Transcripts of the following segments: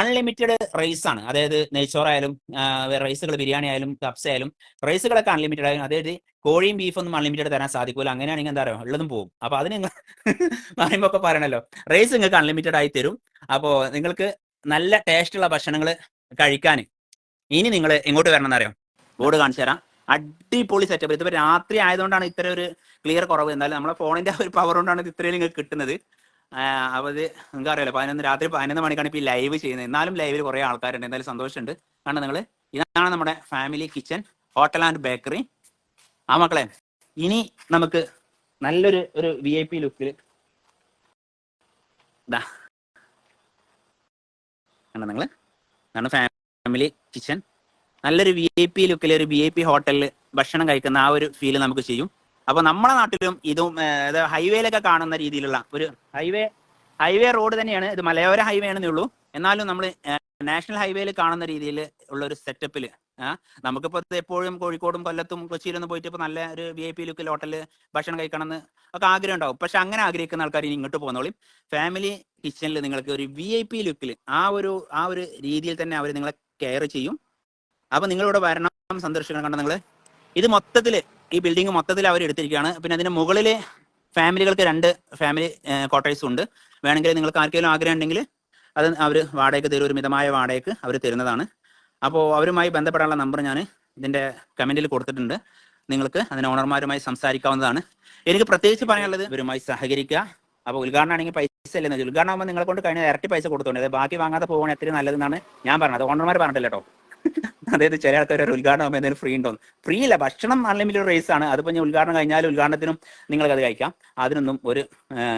Unlimited rice ആണ്. അതായത് നെയ്ച്ചോറായാലും റൈസുകൾ ബിരിയാണി ആയാലും കപ്സ് ആയാലും റൈസുകളൊക്കെ അൺലിമിറ്റഡ് ആയാലും അതായത് കോഴിയും ബീഫൊന്നും അൺലിമിറ്റഡ് തരാൻ സാധിക്കില്ല അങ്ങനെയാണെങ്കിൽ എന്താ പറയുക ഉള്ളതും പോകും. അപ്പൊ അതിന് നിങ്ങൾ പറയുമ്പോൾ ഒക്കെ പറയണല്ലോ. റൈസ് നിങ്ങൾക്ക് അൺലിമിറ്റഡ് ആയി തരും. അപ്പോൾ നിങ്ങൾക്ക് നല്ല ടേസ്റ്റുള്ള ഭക്ഷണങ്ങൾ കഴിക്കാൻ ഇനി നിങ്ങൾ എങ്ങോട്ട് വരണം എന്നറിയോ? ബോർഡ് കാണിച്ചു തരാം. അടിപൊളി സെറ്റപ്പ് ഇതിപ്പോ രാത്രി ആയതുകൊണ്ടാണ് ഇത്ര ഒരു ക്ലിയർ കുറവ്. എന്നാലും നമ്മളെ ഫോണിന്റെ ഒരു പവർ കൊണ്ടാണ് ഇത് ഇത്രയും നിങ്ങൾക്ക് കിട്ടുന്നത്. ഇത് നിങ്ങൾക്ക് അറിയാലോ പതിനൊന്ന് രാത്രി പതിനൊന്ന് മണിക്കാണ് ഇപ്പൊ ഈ ലൈവ് ചെയ്യുന്നത്. എന്നാലും ലൈവിൽ കുറെ ആൾക്കാരുണ്ട്. എന്തായാലും സന്തോഷമുണ്ട്. കാരണം നിങ്ങൾ ഇതാണ് നമ്മുടെ family kitchen hotel and bakery ആ മക്കളെ ഇനി നമുക്ക് നല്ലൊരു ഒരു വി ഐ പി ലുക്കിൽ ഇതാ കണ്ടോ നിങ്ങൾ? ഇതാണ് ഫാമിലി കിച്ചൺ നല്ലൊരു വി ഐ പി ലുക്കിൽ ഒരു വി ഐ പി ഹോട്ടലിൽ ഭക്ഷണം കഴിക്കുന്ന ആ ഒരു ഫീൽ നമുക്ക് ചെയ്യും. അപ്പൊ നമ്മുടെ നാട്ടിലും ഇതും ഹൈവേയിലൊക്കെ കാണുന്ന രീതിയിലുള്ള ഒരു ഹൈവേ ഹൈവേ റോഡ് തന്നെയാണ്. ഇത് മലയോര ഹൈവേ ആണെന്നേ ഉള്ളൂ. എന്നാലും നമ്മൾ നാഷണൽ ഹൈവേയിൽ കാണുന്ന രീതിയിൽ ഉള്ള ഒരു സെറ്റപ്പിൽ നമുക്കിപ്പോ എപ്പോഴും കോഴിക്കോടും കൊല്ലത്തും കൊച്ചിയിലൊന്നും പോയിട്ട് ഇപ്പൊ നല്ല ഒരു വി ഐ പി ലുക്കിൽ ഹോട്ടലിൽ ഭക്ഷണം കഴിക്കണം എന്ന് ഒക്കെ ആഗ്രഹം ഉണ്ടാവും. പക്ഷെ അങ്ങനെ ആഗ്രഹിക്കുന്ന ആൾക്കാർ ഇനി ഇങ്ങോട്ട് പോകുന്നോളും ഫാമിലി കിച്ചണിൽ നിങ്ങൾക്ക് ഒരു വി ഐ പി ലുക്കിൽ ആ ഒരു ആ ഒരു രീതിയിൽ തന്നെ അവർ നിങ്ങളെ കെയർ ചെയ്യും. അപ്പൊ നിങ്ങളിവിടെ വരണം സന്ദർശിക്കണം കണ്ട നിങ്ങൾ ഇത് മൊത്തത്തിൽ ഈ ബിൽഡിംഗ് മൊത്തത്തിൽ അവർ എടുത്തിരിക്കുകയാണ്. പിന്നെ അതിന് മുകളിൽ ഫാമിലികൾക്ക് രണ്ട് ഫാമിലി ക്വാർട്ടേഴ്സും ഉണ്ട്. വേണമെങ്കിൽ നിങ്ങൾക്ക് ആർക്കെങ്കിലും ആഗ്രഹം ഉണ്ടെങ്കിൽ അത് അവർ വാടകയ്ക്ക് തരും. ഒരു മിതമായ വാടകയ്ക്ക് അവർ തരുന്നതാണ്. അപ്പോൾ അവരുമായി ബന്ധപ്പെടാനുള്ള നമ്പർ ഞാൻ ഇതിന്റെ കമന്റിൽ കൊടുത്തിട്ടുണ്ട്. നിങ്ങൾക്ക് അതിന് ഓണർമാരുമായി സംസാരിക്കാവുന്നതാണ്. എനിക്ക് പ്രത്യേകിച്ച് പറയാനുള്ളത് ഇവരുമായി സഹകരിക്കുക. അപ്പോൾ ഉദ്ഘാടനം ആണെങ്കിൽ പൈസ ഇല്ലെന്ന് വെച്ചാൽ ഉദ്ഘാടനം ആകുമ്പോൾ നിങ്ങളെ കൊണ്ട് കഴിഞ്ഞ ഇരട്ടി പൈസ കൊടുത്തോണ്ട് ബാക്കി വാങ്ങാതെ പോകണ എത്ര നല്ലതെന്നാണ് ഞാൻ പറഞ്ഞത്. ഓണർമാർ പറഞ്ഞിട്ടില്ല കേട്ടോ. അതായത് ചില ആൾക്കാർ ഒരു ഉദ്ഘാടനം എന്തെങ്കിലും ഫ്രീ ഉണ്ടോ ഫ്രീ ഇല്ല ഭക്ഷണം അൺലിമിറ്റഡ് റേസ് ആണ്. അതിപ്പോൾ ഞാൻ ഉദ്ഘാടനം കഴിഞ്ഞാൽ ഉദ്ഘാടനത്തിനും നിങ്ങൾക്ക് അത് കഴിക്കാം. അതിനൊന്നും ഒരു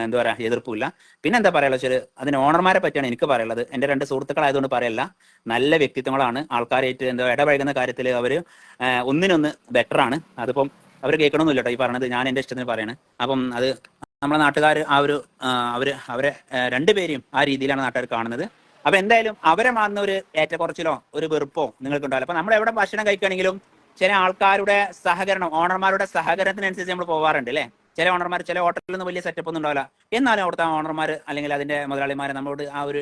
എന്താ പറയാ എതിർപ്പില്ല പിന്നെ എന്താ പറയാ വെച്ചാൽ അതിന് ഓണർമാരെ പറ്റിയാണ് എനിക്ക് പറയുള്ളത് എന്റെ രണ്ട് സുഹൃത്തുക്കളായതുകൊണ്ട് പറയല്ല. നല്ല വ്യക്തിത്വങ്ങളാണ്. ആൾക്കാരായിട്ട് എന്താ ഇടപഴകുന്ന കാര്യത്തിൽ അവർ ആ, ഒന്നിനൊന്ന് ബെറ്റർ ആണ്. അതിപ്പം അവർ കേൾക്കണമെന്നില്ല കേട്ടോ ഈ പറഞ്ഞത് ഞാൻ എന്റെ ഇഷ്ടത്തിന് പറയാണ്. അപ്പം അത് നമ്മുടെ നാട്ടുകാർ ആ ഒരു അവർ അവർ രണ്ടുപേരെയും ആ രീതിയിലാണ് നാട്ടുകാർ കാണുന്നത്. അപ്പൊ എന്തായാലും അവരെ മാറുന്ന ഒരു ഏറ്റക്കുറച്ചിലോ ഒരു വെറുപ്പോ നിങ്ങൾക്ക് ഉണ്ടാവില്ല അപ്പൊ നമ്മൾ എവിടെ ഭക്ഷണം കഴിക്കുകയാണെങ്കിലും ചില ആൾക്കാരുടെ സഹകരണം ഓണർമാരുടെ സഹകരണത്തിനനുസരിച്ച് നമ്മൾ പോവാറുണ്ട് അല്ലേ ചില ഓണർമാർ ചില ഹോട്ടലിൽ നിന്ന് വലിയ സെറ്റപ്പ് ഒന്നും ഉണ്ടാവില്ല. എന്നാലും അവിടുത്തെ ഓണർമാർ അല്ലെങ്കിൽ അതിന്റെ മുതലാളിമാർ നമ്മളോട് ആ ഒരു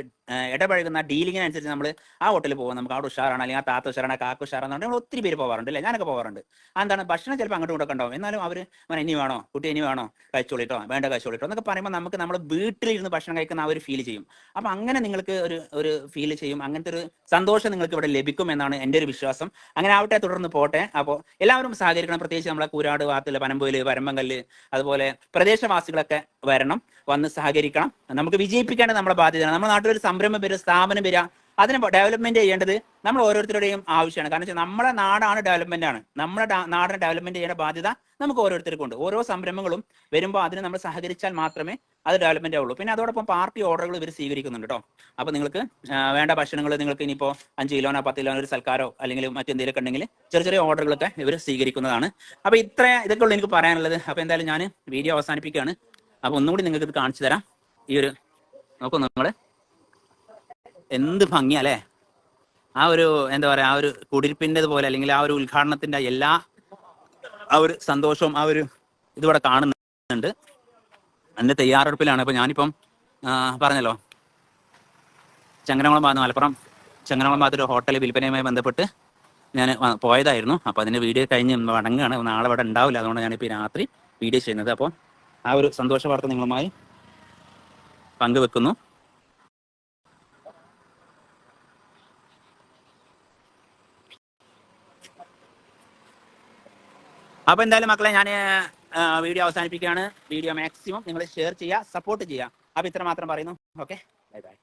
ഇടപഴകുന്ന ഡീലിങ്ങിനനുസരിച്ച് നമ്മൾ ആ ഹോട്ടലിൽ പോകും നമുക്ക് അവിടെ ഉഷാറാണ് അല്ലെങ്കിൽ ആ താത്ത ഉഷാറാണ് കാക്ക ഉഷാറാണ് നമ്മൾ ഒത്തിരി പേര് പോകാറുണ്ട് അല്ലേ? ഞാനൊക്കെ പോകാറുണ്ട് എന്താണ് ഭക്ഷണം ചിലപ്പോൾ അങ്ങോട്ടും ഇങ്ങോട്ടൊക്കെ ഉണ്ടാവും. എന്നാലും അവർ ഇനി വേണോ? കുട്ടി ഇനി വേണോ? കഴിച്ചോളിട്ടോ വേണ്ട കഴിച്ചോളിട്ടോ എന്നൊക്കെ പറയുമ്പോൾ നമുക്ക് നമ്മൾ വീട്ടിലിരുന്ന് ഭക്ഷണം കഴിക്കുന്ന ആ ഒരു ഫീൽ ചെയ്യും. അപ്പൊ അങ്ങനെ നിങ്ങൾക്ക് ഒരു ഒരു ഫീൽ ചെയ്യും. അങ്ങനത്തെ ഒരു സന്തോഷം നിങ്ങൾക്ക് ഇവിടെ ലഭിക്കും എന്നാണ് എന്റെ ഒരു വിശ്വാസം. അങ്ങനെ ആവട്ടെ തുടർന്ന് പോട്ടെ. അപ്പോൾ എല്ലാവരും സഹകരിക്കണം. പ്രത്യേകിച്ച് നമ്മളെ കൂരാട് വാത്തിൽ പനമ്പൂൽ പരമ്പങ്കല്ല് അതുപോലെ പ്രദേശവാസികളൊക്കെ വരണം വന്ന് സഹകരിക്കണം. നമുക്ക് വിജയിപ്പിക്കേണ്ടത് നമ്മുടെ ബാധ്യതയാണ്. നമ്മുടെ നാട്ടിൽ ഒരു സംരംഭം വരിക സ്ഥാപനം വരിക അതിന് ഡെവലപ്മെന്റ് ചെയ്യേണ്ടത് നമ്മൾ ഓരോരുത്തരുടെയും ആവശ്യമാണ്. കാരണം വെച്ചാൽ നമ്മുടെ നാടാണ് ഡെവലപ്മെന്റ് ആണ്. നമ്മുടെ നാടിന് ഡെവലപ്മെന്റ് ചെയ്യേണ്ട ബാധ്യത നമുക്ക് ഓരോരുത്തർക്കും ഉണ്ട്. ഓരോ സംരംഭങ്ങളും വരുമ്പോൾ അതിന് നമ്മൾ സഹകരിച്ചാൽ മാത്രമേ അത് ഡെവലപ്മെന്റ് ആവുള്ളൂ. പിന്നെ അതോടൊപ്പം പാർട്ടി ഓർഡറുകൾ ഇവർ സ്വീകരിക്കുന്നുണ്ട് കേട്ടോ. അപ്പൊ നിങ്ങൾക്ക് വേണ്ട ഭക്ഷണങ്ങൾ നിങ്ങൾക്ക് ഇനിയിപ്പോ അഞ്ച് കിലോനോ പത്ത് കിലോനോ ഒരു സൽക്കാരോ അല്ലെങ്കിൽ മറ്റെന്തെങ്കിലുമൊക്കെ ഉണ്ടെങ്കിൽ ചെറിയ ചെറിയ ഓർഡറുകളൊക്കെ ഇവർ സ്വീകരിക്കുന്നതാണ്. അപ്പൊ ഇത്ര ഇതൊക്കെ ഉള്ളൂ എനിക്ക് പറയാനുള്ളത്. അപ്പൊ എന്തായാലും ഞാൻ വീഡിയോ അവസാനിപ്പിക്കുകയാണ്. അപ്പൊ ഒന്നുകൂടി നിങ്ങൾക്ക് ഇത് കാണിച്ചു തരാം. ഈ ഒരു നോക്കൂ നിങ്ങൾ എന്ത് ഭംഗിയാ അല്ലേ? ആ ഒരു എന്താ പറയാ ആ ഒരു കുടിരിപ്പിന്റെ പോലെ അല്ലെങ്കിൽ ആ ഒരു ഉദ്ഘാടനത്തിന്റെ എല്ലാ ആ ഒരു സന്തോഷവും ആ ഒരു ഇതിവിടെ കാണുന്നുണ്ട്. അതിന്റെ തയ്യാറെടുപ്പിലാണ്. ഇപ്പൊ ഞാനിപ്പം പറഞ്ഞല്ലോ. ചങ്ങനകുളം ഭാഗത്ത് മലപ്പുറം ചങ്ങനകുളം ഭാഗത്ത് ഒരു ഹോട്ടൽ വിൽപ്പനയുമായി ബന്ധപ്പെട്ട് ഞാൻ പോയതായിരുന്നു. അപ്പൊ അതിന്റെ വീഡിയോ കഴിഞ്ഞ് മടങ്ങുകയാണ് നാളെ ഇവിടെ ഉണ്ടാവില്ല. അതുകൊണ്ട് ഞാനിപ്പോ രാത്രി വീഡിയോ ചെയ്യുന്നത്. അപ്പോൾ ആ ഒരു സന്തോഷ വാർത്ത നിങ്ങളുമായി പങ്കുവെക്കുന്നു. അപ്പൊ എന്തായാലും മക്കളെ ഞാൻ വീഡിയോ അവസാനിപ്പിക്കുകയാണ്. വീഡിയോ മാക്സിമം നിങ്ങൾ ഷെയർ ചെയ്യുക സപ്പോർട്ട് ചെയ്യുക. അപ്പൊ ഇത്ര മാത്രം പറയുന്നു. Okay bye bye